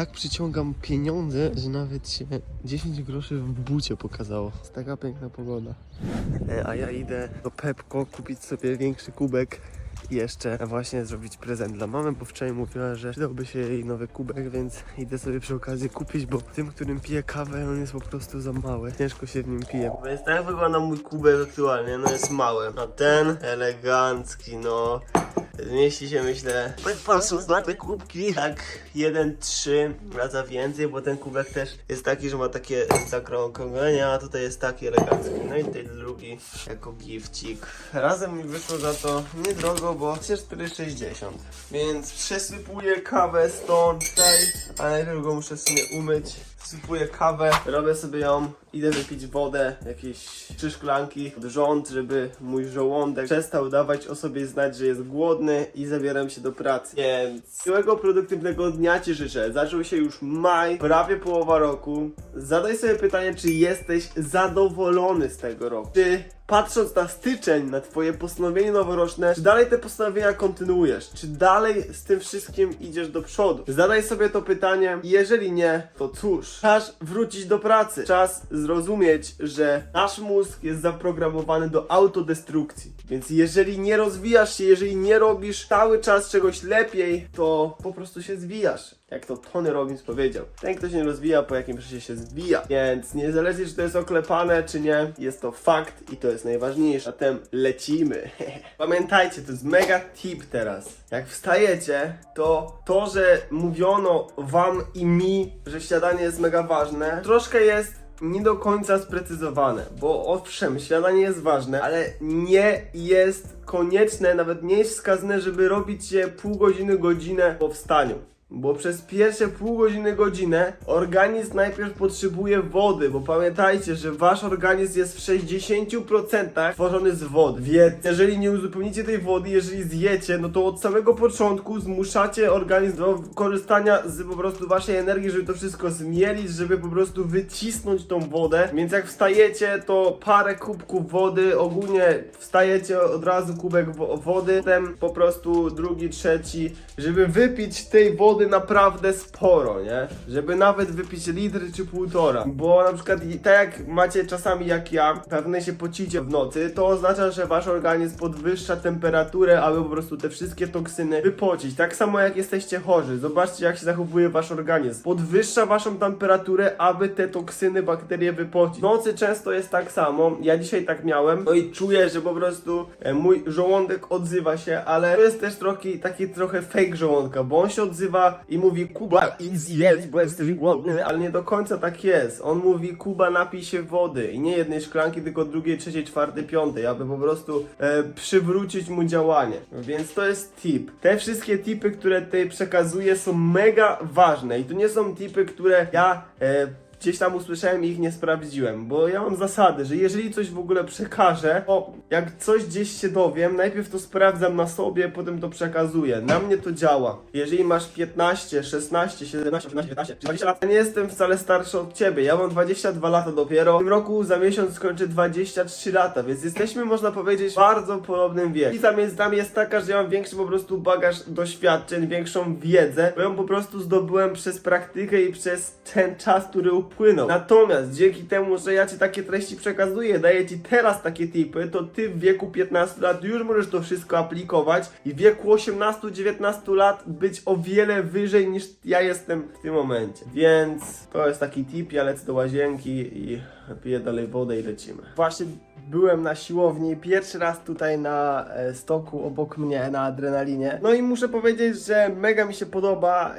tak przyciągam pieniądze, że nawet się 10 groszy w bucie pokazało. Jest taka piękna pogoda. E, A ja idę do Pepko kupić sobie większy kubek i jeszcze właśnie zrobić prezent dla mamy, bo wczoraj mówiła, że przydałby się jej nowy kubek, więc idę sobie przy okazji kupić, bo tym, którym piję kawę, on jest po prostu za mały. Ciężko się w nim pije. Więc tak wygląda mój kubek aktualnie, no jest mały. A ten elegancki, no Zmieści się myślę, patrząc na te kubki, tak 1-3 raza więcej, bo ten kubek też jest taki, że ma takie zakrąglenia, a tutaj jest taki elegancki. No i ten drugi jako gifcik. Razem mi wyszło za to niedrogo, bo 4,60. Więc przesypuję kawę stąd tutaj, a najpierw go muszę sobie umyć. Sypuję kawę, robię sobie ją, idę wypić wodę, jakieś trzy szklanki pod rząd, żeby mój żołądek przestał dawać o sobie znać, że jest głodny i zabieram się do pracy. Więc miłego produktywnego dnia Ci życzę. Zaczął się już maj, prawie połowa roku. Zadaj sobie pytanie, czy jesteś zadowolony z tego roku. Czy patrząc na styczeń, na Twoje postanowienie noworoczne, czy dalej te postanowienia kontynuujesz? Czy dalej z tym wszystkim idziesz do przodu? Zadaj sobie to pytanie. Jeżeli nie, to cóż, czas wrócić do pracy. Czas zrozumieć, że nasz mózg jest zaprogramowany do autodestrukcji. Więc jeżeli nie rozwijasz się, jeżeli nie robisz cały czas czegoś lepiej, to po prostu się zwijasz. Jak to Tony Robbins powiedział. Ten, kto się nie rozwija, po jakim czasie się zwija. Więc niezależnie, czy to jest oklepane, czy nie, jest to fakt i to jest najważniejsze. Zatem lecimy. Pamiętajcie, to jest mega tip teraz. Jak wstajecie, to to, że mówiono wam i mi, że śniadanie jest mega ważne, troszkę jest nie do końca sprecyzowane, bo owszem, śniadanie jest ważne, ale nie jest konieczne, nawet nie jest wskazane, żeby robić je pół godziny, godzinę po wstaniu. Bo przez pierwsze pół godziny, godzinę organizm najpierw potrzebuje wody, bo pamiętajcie, że wasz organizm jest w 60% tworzony z wody. Więc jeżeli nie uzupełnicie tej wody, jeżeli zjecie, no to od samego początku zmuszacie organizm do korzystania z po prostu waszej energii, żeby to wszystko zmielić, żeby po prostu wycisnąć tą wodę. Więc jak wstajecie, to parę kubków wody, ogólnie wstajecie od razu kubek wo- wody, potem po prostu drugi, trzeci, żeby wypić tej wody naprawdę sporo, nie? Żeby nawet wypić litr czy półtora. Bo na przykład tak jak macie czasami jak ja, pewnie się pocicie w nocy, to oznacza, że wasz organizm podwyższa temperaturę, aby po prostu te wszystkie toksyny wypocić. Tak samo jak jesteście chorzy. Zobaczcie jak się zachowuje wasz organizm. Podwyższa waszą temperaturę, aby te toksyny, bakterie wypocić. W nocy często jest tak samo. Ja dzisiaj tak miałem. No i czuję, że po prostu e, mój żołądek odzywa się, ale to jest też trochę, taki trochę fake żołądka, bo on się odzywa i mówi Kuba, idź zjedz, bo jestem głodny, ale nie do końca tak jest. On mówi Kuba, napij się wody i nie jednej szklanki, tylko drugiej, trzeciej, czwartej, piątej, aby po prostu e, przywrócić mu działanie. Więc to jest tip. Te wszystkie tipy, które tutaj przekazuję są mega ważne i to nie są tipy, które ja e, gdzieś tam usłyszałem i ich nie sprawdziłem, bo ja mam zasady, że jeżeli coś w ogóle przekażę, to jak coś gdzieś się dowiem, najpierw to sprawdzam na sobie, potem to przekazuję. Na mnie to działa. Jeżeli masz 15, 16, 17, 18, 19 czy 20 lat, ja nie jestem wcale starszy od ciebie. Ja mam 22 lata dopiero. W tym roku za miesiąc skończę 23 lata, więc jesteśmy, można powiedzieć, w bardzo podobnym wieku. I zamiast nami jest taka, że ja mam większy po prostu bagaż doświadczeń, większą wiedzę, bo ją po prostu zdobyłem przez praktykę i przez ten czas, który upłynął. Natomiast dzięki temu, że ja ci takie treści przekazuję, daję ci teraz takie tipy, to ty w wieku 15 lat już możesz to wszystko aplikować i w wieku 18-19 lat być o wiele wyżej niż ja jestem w tym momencie. Więc to jest taki tip, ja lecę do łazienki i piję dalej wodę i lecimy. Właśnie byłem na siłowni pierwszy raz tutaj na e, stoku obok mnie, na adrenalinie. No i muszę powiedzieć, że mega mi się podoba.